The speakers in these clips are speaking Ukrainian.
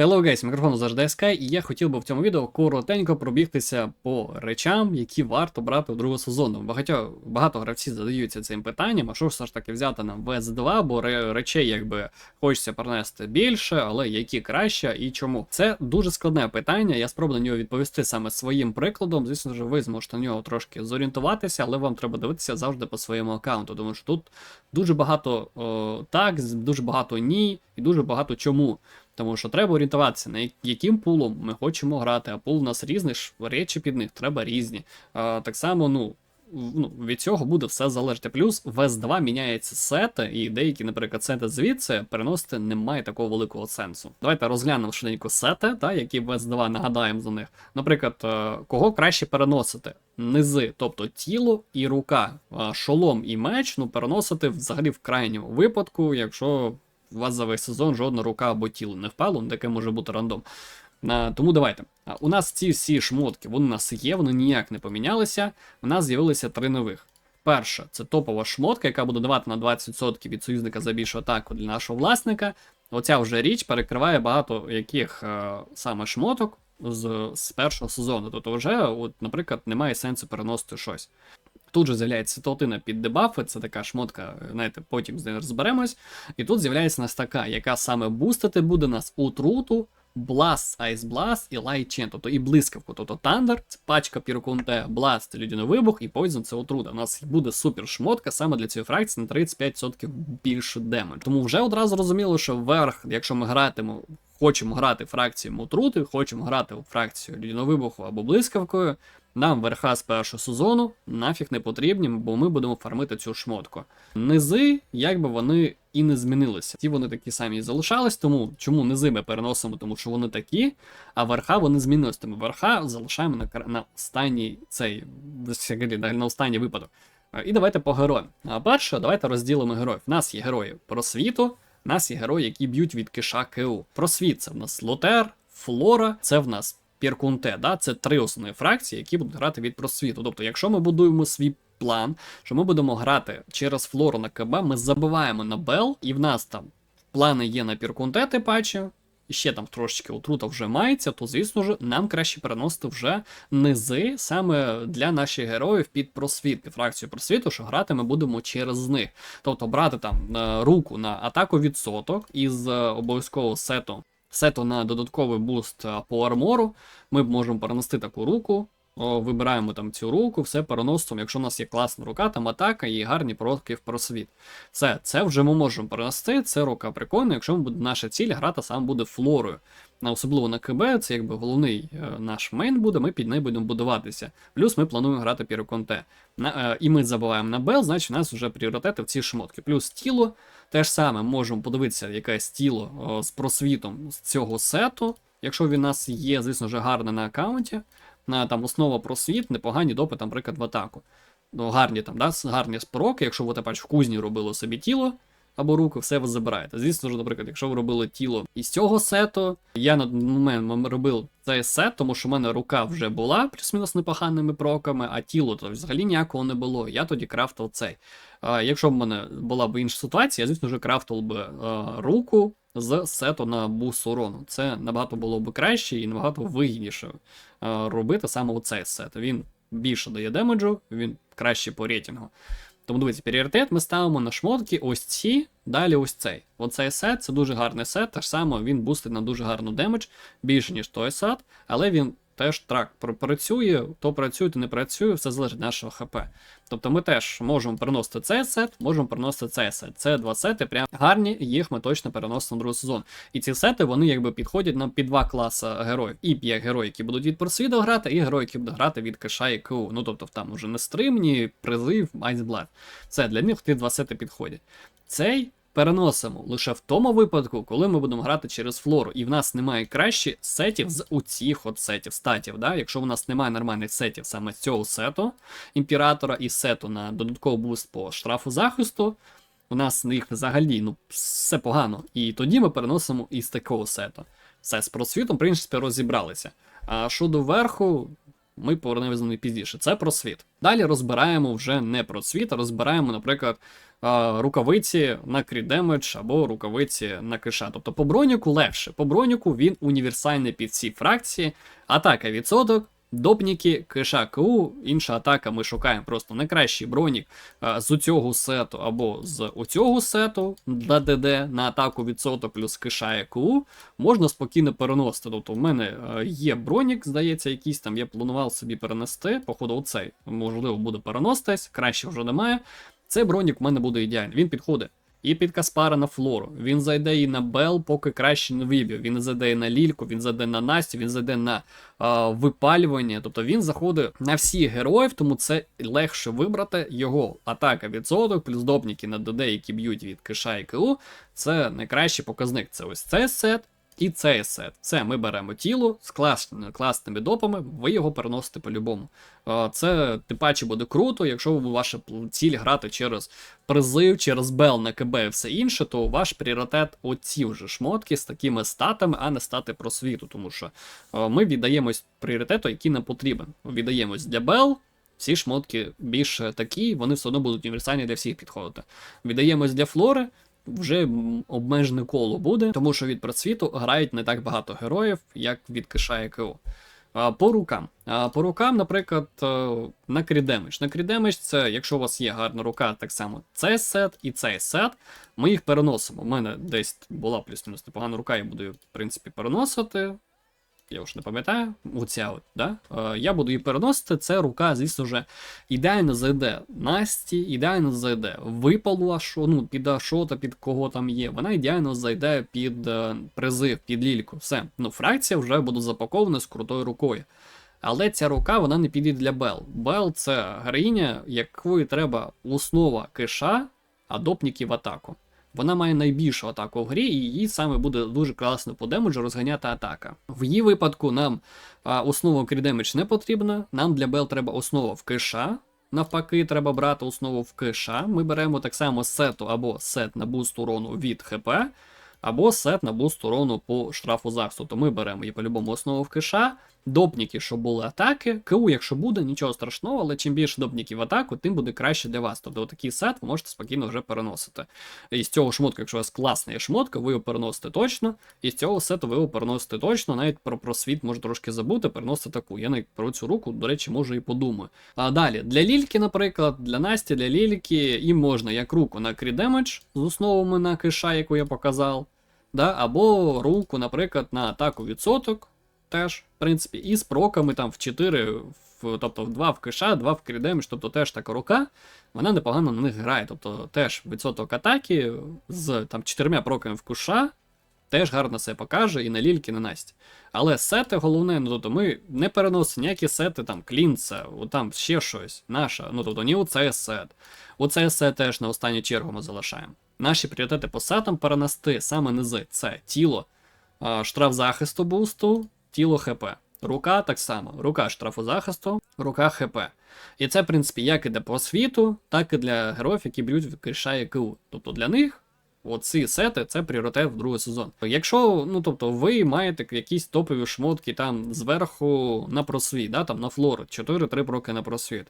Hello guys, мікрофон завжди Sky, і я хотів би в цьому відео коротенько пробігтися по речам, які варто брати у другого сезону. Багато, багато гравців задаються цим питанням, а що ж все ж таки взяти нам VS2, бо речей якби хочеться принести більше, але які краще і чому. Це дуже складне питання, я спробую на нього відповісти саме своїм прикладом. Звісно ж, ви зможете на нього трошки зорієнтуватися, але вам треба дивитися завжди по своєму аккаунту, тому що тут дуже багато о, так, дуже багато ні і дуже багато чому. Тому що треба орієнтуватися, на яким пулом ми хочемо грати, а пул у нас різний, речі під них треба різні. А, так само, ну. Ну, від цього буде все залежати. Плюс в S2 міняється сети, і деякі, наприклад, сети звідси переносити немає такого великого сенсу. Давайте розглянемо швиденько сети, та, які в S2 нагадаємо за них. Наприклад, е, кого краще переносити? Низи, тобто тіло і рука, шолом і меч, ну переносити взагалі в крайньому випадку, якщо у вас за весь сезон жодна рука або тіло не впало, ну, таке може бути рандом. А, тому давайте. А, у нас ці всі шмотки, вони у нас є, вони ніяк не помінялися. У нас з'явилися три нових. Перша це топова шмотка, яка буде давати на 20% від союзника за більшу атаку для нашого власника. Оця вже річ перекриває багато яких е, саме шмоток з, з першого сезону. Тобто, вже, от, наприклад, немає сенсу переносити щось. Тут же з'являється ситуатина під дебафи, це така шмотка, знаєте, потім з нею розберемось. І тут з'являється нас така, яка саме бустити буде нас отруту, Blast, Ice Blast і Light Chain, тобто і блискавку. Тобто Thunder, це пачка Пірокунте, Blast людяний вибух, і Poison це отрута. У нас буде супер шмотка саме для цієї фракції на 35% більше демедж. Тому вже одразу розуміло, що вверх, якщо ми гратимо, хочемо грати фракцією отрути, хочемо грати у фракцію людяного вибуху або блискавкою. Нам верха з першого сезону нафіг не потрібні, бо ми будемо фармити цю шмотку. Низи, якби вони і не змінилися. Ті вони такі самі і залишались, тому чому низи ми переносимо, тому що вони такі, а верха вони змінились. Тому верха залишаємо на, на останній цей на останній випадок. Е, І давайте по героям. А перше, давайте розділимо героїв. У нас є герої просвіту, у нас є герої, які б'ють від киша КУ. Просвіт це в нас Лотер, Флора, це в нас Піркунте. Да? Це три основні фракції, які будуть грати від просвіту. Тобто, якщо ми будуємо свій план, що ми будемо грати через флору на КБ, ми забиваємо на Бел, і в нас там плани є на Піркунте, тим паче. І ще там трошечки отрута вже мається, то звісно ж нам краще переносити вже низи саме для наших героїв під просвіт, під фракцію просвіту, що грати ми будемо через них. Тобто брати там е, руку на атаку відсоток із е, обов'язково сету, сету на додатковий буст е, по армору. Ми можемо перенести таку руку. О, вибираємо там цю руку, все переносимо. Якщо у нас є класна рука, там атака і гарні пророки в просвіт. Все, це вже ми можемо перенести. Це рука прикольна, якщо буде, наша ціль грати саме буде флорою. Особливо на КБ, це якби головний е, наш мейн буде, ми під нею будемо будуватися. Плюс ми плануємо грати Піроконте. На, е, і ми забуваємо на Бел, значить у нас вже пріоритети в ці шмотки. Плюс тіло, те ж саме можемо подивитися, якесь тіло о, з просвітом з цього сету. Якщо він у нас є, звісно ж, гарне на аккаунті, на там основа просвіт, непогані допи, там, наприклад, в атаку. Ну, гарні там, да, гарні спороки, якщо ви тепер в кузні робили собі тіло або руку, все ви забираєте. Звісно ж, наприклад, якщо ви робили тіло із цього сету, я на момент робив цей сет, тому що в мене рука вже була плюс-мінус непоганими проками, а тіло то взагалі ніякого не було. Я тоді крафтив цей. А, якщо б в мене була б інша ситуація, я, звісно ж, крафтив би а, руку з сету на бус урону. Це набагато було б краще і набагато вигідніше робити саме оцей цей сет. Він більше дає демеджу, він краще по рейтингу. Тому дивіться, пріоритет ми ставимо на шмотки ось ці, далі ось цей. Оцей сет це дуже гарний сет, так само він бустить на дуже гарну демедж, більше, ніж той сет, але він теж трак працює, то працює, то не працює, все залежить від нашого ХП. Тобто ми теж можемо переносити цей сет, можемо переносити цей сет. Це два сети, прям гарні, їх ми точно переносимо на другий сезон. І ці сети вони якби підходять нам під два класи героїв. І є герої, які будуть від просвіду грати, і герої, які будуть грати від киша і КУ. Ну тобто там уже не стримні, призив, Айсблад. Це для них ті два сети підходять. Цей переносимо лише в тому випадку, коли ми будемо грати через флору, і в нас немає краще сетів з оцих от сетів, статів. Да? Якщо у нас немає нормальних сетів саме з цього сету імператора і сету на додатковий буст по штрафу захисту, у нас їх взагалі ну, все погано. І тоді ми переносимо із такого сету. Все з просвітом, в принципі, розібралися. А щодо верху, ми повернемося до неї пізніше. Це просвіт. Далі розбираємо вже не просвіт, а розбираємо, наприклад, рукавиці на кріт демедж або рукавиці на киша. Тобто по броніку легше. По броніку він універсальний під всі фракції. Атака відсоток. Допніки, киша КУ, інша атака, ми шукаємо просто найкращий бронік з цього сету або з оцього сету для ДД на атаку відсоток плюс киша КУ. Можна спокійно переносити. Тобто, в мене є бронік, здається, якийсь там. Я планував собі перенести. Походу, оцей можливо буде переноситись, краще вже немає. Цей бронік в мене буде ідеальний. Він підходить і під Каспара на флору. Він зайде і на Бел, поки краще не виб'є. Він зайде і на Лільку, він зайде на Настю, він зайде на а, випалювання. Тобто він заходить на всіх героїв, тому це легше вибрати його атака відсоток, плюс допніки на ДД, які б'ють від киша і КУ. Це найкращий показник. Це ось цей сет. І цей сет. Це ми беремо тіло з класними, класними допами, ви його переносите по-любому. Е, Це тим паче буде круто, якщо ваша ціль грати через призив, через бел на КБ і все інше, то ваш пріоритет оці вже шмотки з такими статами, а не стати просвіту. Тому що е, ми віддаємось пріоритету, який нам потрібен. Віддаємось для бел. Всі шмотки більш такі, вони все одно будуть універсальні для всіх підходити. Віддаємось для флори, вже обмежене коло буде, тому що від просвіту грають не так багато героїв, як від киша КО. По рукам. По рукам, наприклад, е, на крідемедж. На крідемедж це, якщо у вас є гарна рука, так само цей сет і цей сет. Ми їх переносимо. У мене десь була плюс-мінус непогана рука, я буду в принципі, переносити. Я вже не пам'ятаю, оця от, да? Е, я буду її переносити. Це рука, звісно ж, ідеально зайде Насті, ідеально зайде випалу Ашо, ну, під Ашота, під кого там є. Вона ідеально зайде під е, призив, під лільку. Все. Ну, фракція вже буде запакована з крутою рукою. Але ця рука вона не підійде для Бел. Бел це героїня, якої треба основа киша, а допніки в атаку. Вона має найбільшу атаку в грі, і їй саме буде дуже класно по демеджу розганяти атака. В її випадку нам а, основа крідемедж не потрібна. Нам для Бел треба основа в киша. Навпаки, треба брати основу в киша. Ми беремо так само сету або сет на буст урону від ХП, або сет на буст урону по штрафу захисту. То ми беремо і по-любому основу в киша. Допніки, щоб були атаки, КУ, якщо буде, нічого страшного, але чим більше допніків в атаку, тим буде краще для вас. Тобто такий сет ви можете спокійно вже переносити. І з цього шмотка, якщо у вас класна є шмотка, ви його переносите точно. І з цього сету ви його переносите точно. Навіть про просвіт може трошки забути, переносите таку. Я навіть про цю руку, до речі, може і подумаю. А далі, для лільки, наприклад, для Насті, для лільки, їм можна як руку на крі демедж з основами на киша, яку я показав. Да? Або руку, наприклад, на атаку відсоток теж, в принципі, і з проками там в 4, в, тобто в 2 в киша, 2 в крідеміж, тобто теж така рука, вона непогано на них грає. Тобто теж відсоток атаки з там 4 проками в куша теж гарно себе покаже і на лільки, і на Насті. Але сети головне, ну тобто ми не переносимо ніякі сети, там клінца, там ще щось, наша, ну тобто ні у цей сет. У цей сет теж на останню чергу ми залишаємо. Наші пріоритети по сетам перенести саме низи це тіло, штраф захисту бусту, тіло ХП. Рука так само. Рука штрафу захисту, рука ХП. І це, в принципі, як іде по світу, так і для героїв, які б'ють в киша і КУ. Тобто для них оці сети це пріоритет в другий сезон. Якщо, ну тобто, ви маєте якісь топові шмотки там зверху на просвіт, да, там на флору, 4-3 проки на просвіт.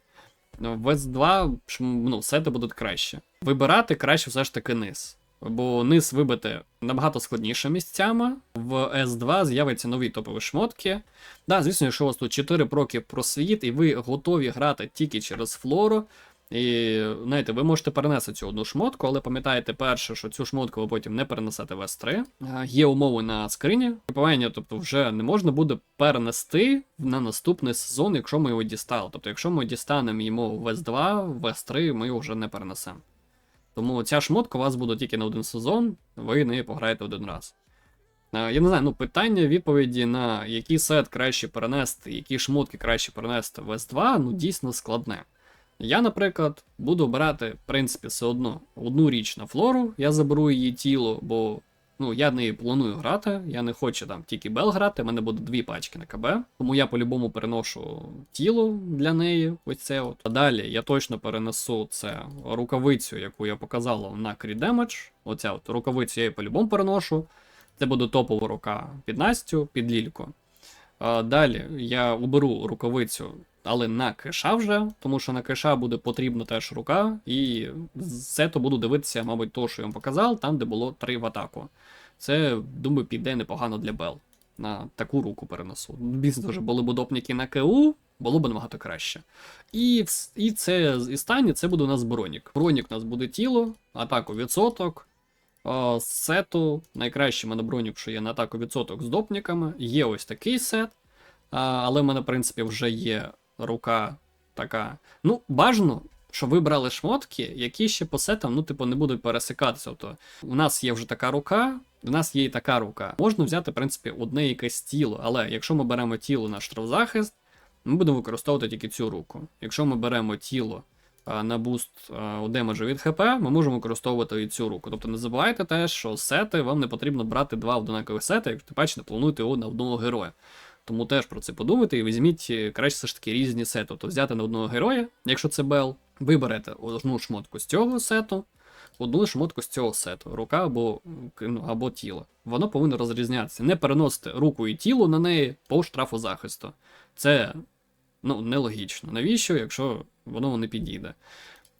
В S2 ну, сети будуть краще. Вибирати краще все ж таки низ. Бо низ вибити набагато складніше місцями. В S2 з'являться нові топові шмотки. Да, звісно, якщо у вас тут 4 проки просвіт, і ви готові грати тільки через флору. І знаєте, ви можете перенести цю одну шмотку, але пам'ятаєте перше, що цю шмотку ви потім не перенесете в S3. Є умови на скрині. Купування, тобто, вже не можна буде перенести на наступний сезон, якщо ми його дістали. Тобто, якщо ми дістанемо йому в S2, в S3 ми його вже не перенесемо. Тому ця шмотка у вас буде тільки на один сезон, ви нею пограєте один раз. Е, Я не знаю, ну питання відповіді на який сет краще перенести, які шмотки краще перенести в S2, ну дійсно складне. Я, наприклад, буду брати, в принципі, все одно одну річ на флору, я заберу її тіло, бо ну, я нею планую грати, я не хочу там тільки бел грати, в мене буде дві пачки на КБ, тому я по-любому переношу тіло для неї, ось це от. А далі я точно перенесу це рукавицю, яку я показала на Крі Damage. Оця от рукавицю я її по-любому переношу. Це буде топова рука під Настю, під Лільку. А, Далі я уберу рукавицю але на кеша вже, тому що на кеша буде потрібна теж рука, і з сету буду дивитися, мабуть, то, що я вам показав, там, де було 3 в атаку. Це, думаю, піде непогано для Бел. На таку руку перенесу. Бізнес вже були б удобники на КУ, було б набагато краще. І, і це і останнє це буде у нас бронік. Бронік у нас буде тіло, атаку відсоток. О, сету найкраще в мене бронік, що є на атаку відсоток з допниками. Є ось такий сет. А, але в мене, в принципі, вже є рука така. Ну, бажано, щоб ви брали шмотки, які ще по сетам, ну, типу, не будуть пересикатися. Тобто, у нас є вже така рука, у нас є і така рука. Можна взяти, в принципі, одне якесь тіло, але якщо ми беремо тіло на штрафзахист, ми будемо використовувати тільки цю руку. Якщо ми беремо тіло на буст у демеджу від ХП, ми можемо використовувати і цю руку. Тобто не забувайте теж, що сети вам не потрібно брати два однакові сети, якщо ти бачите, плануєте одного героя. Тому теж про це подумайте і візьміть е, краще все ж таки різні сети. Тобто взяти на одного героя, якщо це Бел, ви берете одну шмотку з цього сету, одну шмотку з цього сету, рука або, ну, або тіло. Воно повинно розрізнятися. Не переносити руку і тіло на неї по штрафу захисту. Це ну, нелогічно. Навіщо, якщо воно не підійде?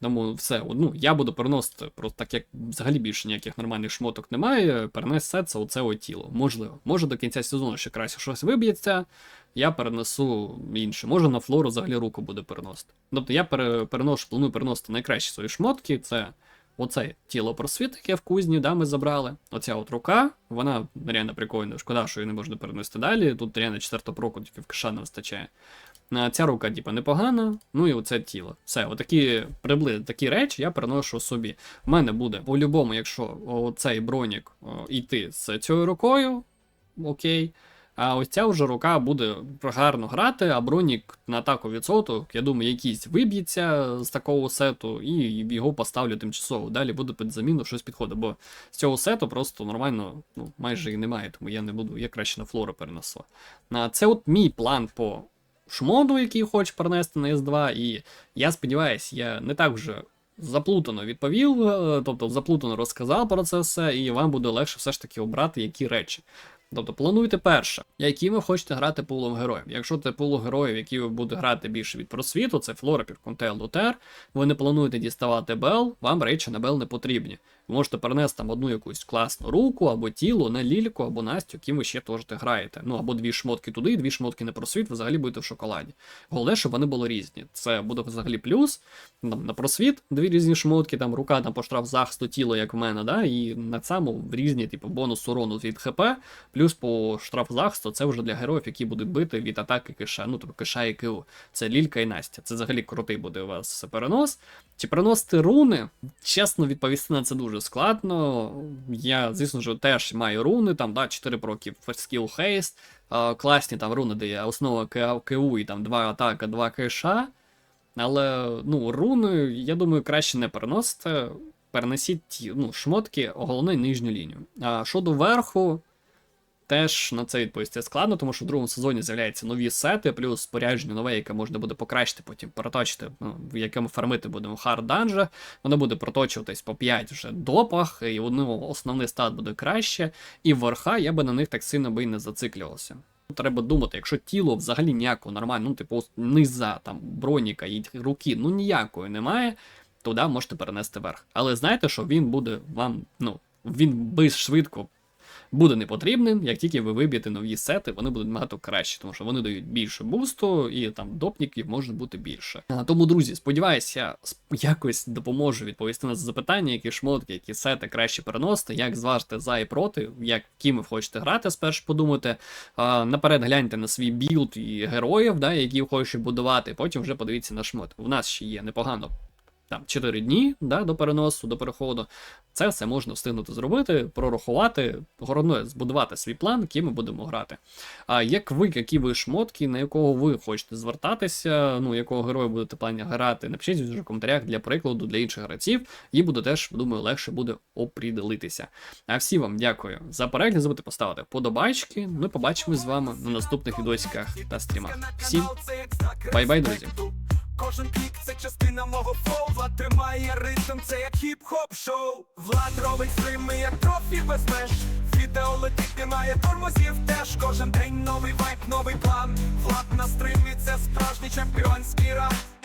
Тому все, ну, я буду переносити, просто так як взагалі більше ніяких нормальних шмоток немає, перенес все це оце от тіло. Можливо. Може до кінця сезону ще краще щось виб'ється, я перенесу інше. Може на флору взагалі руку буде переносити. Тобто я переношу, планую переносити найкращі свої шмотки, це оце тіло просвіт, яке в кузні, да, ми забрали. Оця от рука, вона реально прикольна. Шкода, що її не можна перенести далі. Тут реально четверта проку тільки в киша не вистачає. Ця рука, типа, непогана, ну і оце тіло. Все, отакі приблизно такі речі я переношу собі. У мене буде по-любому, якщо цей бронік йти з цією рукою, окей. А ось ця вже рука буде гарно грати, а бронік на атаку відсоток, я думаю, якийсь виб'ється з такого сету, і його поставлю тимчасово. Далі буде під заміну щось підходить, бо з цього сету просто нормально ну, майже і немає, тому я не буду, я краще на флору перенесу. Це от мій план по шмоду, який хочу перенести на S2, і я сподіваюся, я не так вже заплутано відповів, е, тобто заплутано розказав про це все, і вам буде легше все ж таки обрати які речі. Тобто плануйте перше, які ви хочете грати пулом героїв. Якщо це пуло героїв, які ви будете грати більше від просвіту, це Флора, Пірконтел, Лутер, ви не плануєте діставати Бел, вам речі на Бел не потрібні. Ви можете перенести там одну якусь класну руку, або тіло на лільку, або Настю, яким ви ще теж граєте. Ну або дві шмотки туди, дві шмотки на просвіт, ви взагалі будете в шоколаді. Головне, щоб вони були різні. Це буде взагалі плюс. Там, на просвіт дві різні шмотки, там рука там по штраф захисту тіло, як в мене, да, і на цьому різні, типу, бонус урону від ХП, плюс по штраф захисту це вже для героїв, які будуть бити від атаки киша, ну тобто киша і КУ. Це Лілька і Настя. Це взагалі крутий буде у вас перенос. Чи переносити руни? Чесно відповісти на це дуже складно. Я, звісно ж, теж маю руни, там, да, 4 проки скіл хейст, класні там руни, де є основа КУ і там 2 атака, 2 киша. Але, ну, руни, я думаю, краще не переносити. Перенесіть ті, ну, шмотки, головне нижню лінію. А щодо верху, теж на це відповісти складно, тому що в другому сезоні з'являються нові сети, плюс спорядження нове, яке можна буде покращити, потім проточити, ну, в якому фармити будемо хард данжа. Воно буде проточуватись по 5 вже допах, і воно основний стат буде краще. І верха я би на них так сильно би і не зациклювався. Треба думати, якщо тіло взагалі ніякого нормально, ну, типу, низа, там, броніка і руки, ну ніякої немає, туди можете перенести верх. Але знайте, що він буде вам, ну, він більш швидко буде не потрібним, як тільки ви виб'єте нові сети, вони будуть набагато кращі, тому що вони дають більше бусту, і там допників може бути більше. Тому, друзі, сподіваюся, якось допоможу відповісти на запитання, які шмотки, які сети краще переносити, як зважити за і проти, як ким ви хочете грати, спершу подумайте. Наперед гляньте на свій білд і героїв, да, які ви хочете будувати, потім вже подивіться на шмот. У нас ще є непогано. Там 4 дні да, до переносу, до переходу. Це все можна встигнути зробити, прорахувати, головне збудувати свій план, яким ми будемо грати. А як ви, які ви шмотки, на якого ви хочете звертатися, ну якого героя будете плані грати, напишіть в коментарях для прикладу для інших гравців, і буде теж, думаю, легше буде оприділитися. А всі вам дякую за перегляд, не забудьте поставити подобайки. Ми побачимось з вами на наступних відосиках та стрімах. Всім бай-бай, друзі! Кожен клік це частина мого флоу Влад тримає ритм, це як хіп-хоп шоу. Влад робить стрими, як трофі без меж. Відео летить, немає тормозів теж Кожен день новий вайп, новий план. Влад на стримі, це справжній чемпіонський раунд